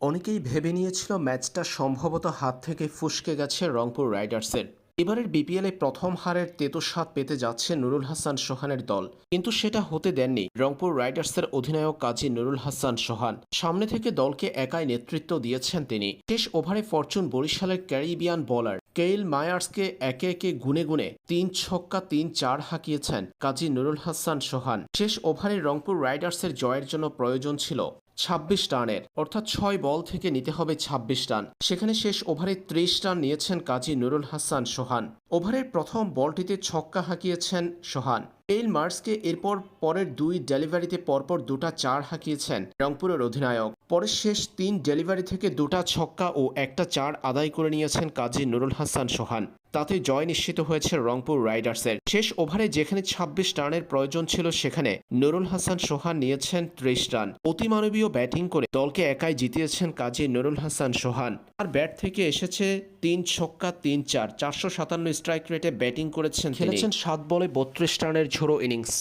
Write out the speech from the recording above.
অনেকেই ভেবে নিয়েছিল ম্যাচটা সম্ভবত হাত থেকে ফুসকে গেছে রংপুর রাইডার্সের। এবারের বিপিএলে প্রথম হারের তেতো স্বাদ পেতে যাচ্ছে নুরুল হাসান সোহানের দল। কিন্তু সেটা হতে দেননি রংপুর রাইডার্সের অধিনায়ক কাজী নুরুল হাসান সোহান। সামনে থেকে দলকে একাই নেতৃত্ব দিয়েছেন তিনি। শেষ ওভারে ফরচুন বরিশালের ক্যারিবিয়ান বোলার কেইল মায়ার্সকে একে একে গুনে গুনে তিন ছক্কা, তিন চার হাঁকিয়েছেন কাজী নুরুল হাসান সোহান। শেষ ওভারে রংপুর রাইডার্সের জয়ের জন্য প্রয়োজন ছিল ছাব্বিশ রানের, অর্থাৎ ছয় বল থেকে নিতে হবে ছাব্বিশ রান। সেখানে শেষ ওভারে ত্রিশ রান নিয়েছেন কাজী নুরুল হাসান সোহান। ওভারের প্রথম বলটিতে ছক্কা হাঁকিয়েছেন সোহান। এল মার্সকে এরপর পরের দুই ডেলিভারিতে পরপর দুটা চার হাঁকিয়েছেন রংপুরের অধিনায়ক। পরে শেষ তিন ডেলিভারি থেকে দুটা ছক্কা ও একটা চার আদায় করে নিয়েছেন কাজী নুরুল হাসান সোহান। তাতে জয় নিশ্চিত হয়েছে রংপুর রাইডার্সের। শেষ ওভারে যেখানে ছাব্বিশ রানের প্রয়োজন ছিল সেখানে নুরুল হাসান সোহান নিয়েছেন ত্রিশ রান। অতিমানবীয় ব্যাটিং করে দলকে একাই জিতিয়েছেন কাজী নুরুল হাসান সোহান। আর ব্যাট থেকে এসেছে তিন ছক্কা, তিন চার, চারশো সাতান্ন স্ট্রাইক রেটে ব্যাটিং করেছেন খেলেছেন সাত বলে বত্রিশ রানের ঝোড়ো ইনিংস